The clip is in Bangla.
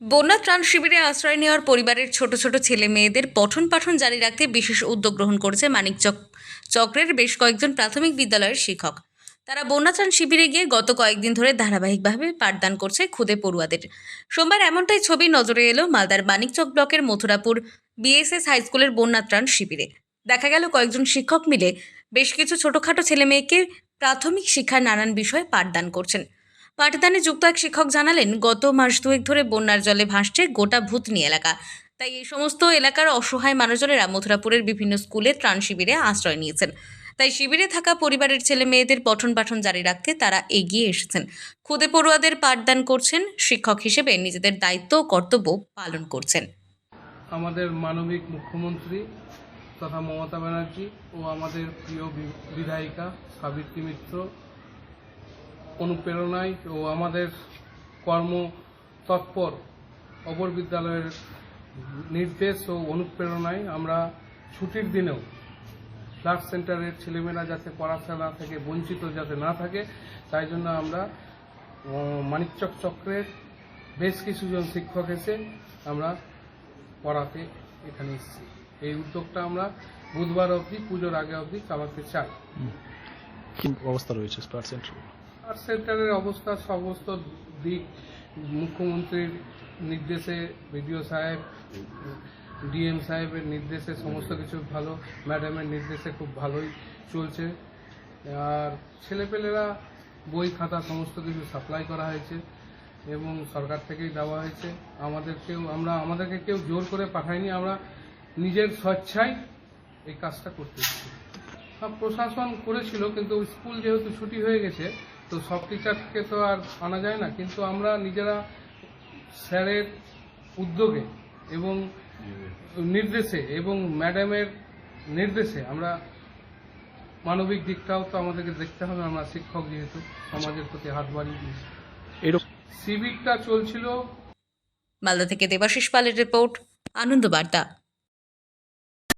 বন্যা ত্রাণ শিবিরে আশ্রয় নেওয়ার পরিবারের ছোট ছোট ছেলে মেয়েদের পঠন পাঠন জারি রাখতে বিশেষ উদ্যোগ গ্রহণ করেছে মানিকচক চক্রের বেশ কয়েকজন প্রাথমিক বিদ্যালয়ের শিক্ষক। তারা বন্যা ত্রাণ শিবিরে গিয়ে গত কয়েকদিন ধরে ধারাবাহিকভাবে পাঠদান করছে খুদে পড়ুয়াদের। সোমবার এমনটাই ছবি নজরে এলো মালদার মানিকচক ব্লকের মথুরাপুর বিএসএস হাই স্কুলের বন্যা ত্রাণ শিবিরে। দেখা গেল কয়েকজন শিক্ষক মিলে বেশ কিছু ছোটোখাটো ছেলে মেয়েকে প্রাথমিক শিক্ষার নানান বিষয়ে পাঠদান করছেন। পাঠদানে যুক্ত এক শিক্ষক জানালেন, গত মাস দুয়েক ধরে বন্যার জলে ভাসছে গোটা ভূতনি এলাকা। তাই এই সমস্ত এলাকার অসহায় মানুষজনেরা মথুরাপুরের বিভিন্ন স্কুলে ত্রাণ শিবিরে আশ্রয় নিয়েছেন। তাই শিবিরে থাকা পরিবারের ছেলে মেয়েদের পঠন পাঠন জারি রাখতে তারা এগিয়ে এসেছেন। খুদে পড়ুয়াদের পাঠদান করছেন, শিক্ষক হিসেবে নিজেদের দায়িত্ব ও কর্তব্য পালন করছেন। আমাদের মানবিক মুখ্যমন্ত্রী তথা মমতা ব্যানার্জি ও আমাদের প্রিয় বিধায়িকা সাবিত্রী মিত্র অনুপ্রেরণায় ও আমাদের কর্ম তৎপর অপর বিদ্যালয়ের নির্দেশ ও অনুপ্রেরণায় আমরা ছুটির দিনেও ক্লাস সেন্টারের ছেলেমেয়েরা যাতে পড়াশোনা থেকে বঞ্চিত যাতে না থাকে, তাই জন্য আমরা মানিকচক চক্রের বেশ কিছুজন শিক্ষক এসে আমরা পড়াতে এখানে এসেছি। এই উদ্যোগটা আমরা বুধবার অবধি, পুজোর আগে অবধি চালাতে চাই। কি অবস্থা রয়েছে স্টার সেন্টার আর সেন্টারের অবস্থা, সমস্ত দিক, মুখ্যমন্ত্রীর নির্দেশে, বিডিও সাহেব, ডিএম সাহেবের নির্দেশে সমস্ত কিছু ভালো, ম্যাডামের নির্দেশে খুব ভালোই চলছে। আর ছেলেপেলেরা বই, খাতা, সমস্ত কিছু সাপ্লাই করা হয়েছে এবং সরকার থেকেই দেওয়া হয়েছে। আমাদেরকেও, আমরা, আমাদেরকে কেউ জোর করে পাঠায়নি, আমরা নিজের স্বেচ্ছায় এই কাজটা করতেছি সব প্রশাসন করেছিল কিন্তু স্কুল যেহেতু ছুটি হয়ে গেছে তো সব টিচারকে তো আর আনা যায় না। কিন্তু আমরা নিজেরা স্যারের উদ্যোগে এবং নির্দেশে এবং ম্যাডামের নির্দেশে আমরা মানবিক দিকটাও তো আমাদেরকে দেখতে হবে আমরা শিক্ষক যেহেতু সমাজের প্রতি হাত বাড়িয়ে দিয়েছি। এরকম সিভিকটা চলছিল। মালদা থেকে দেবাশিস পালের রিপোর্ট আনন্দ বার্তা।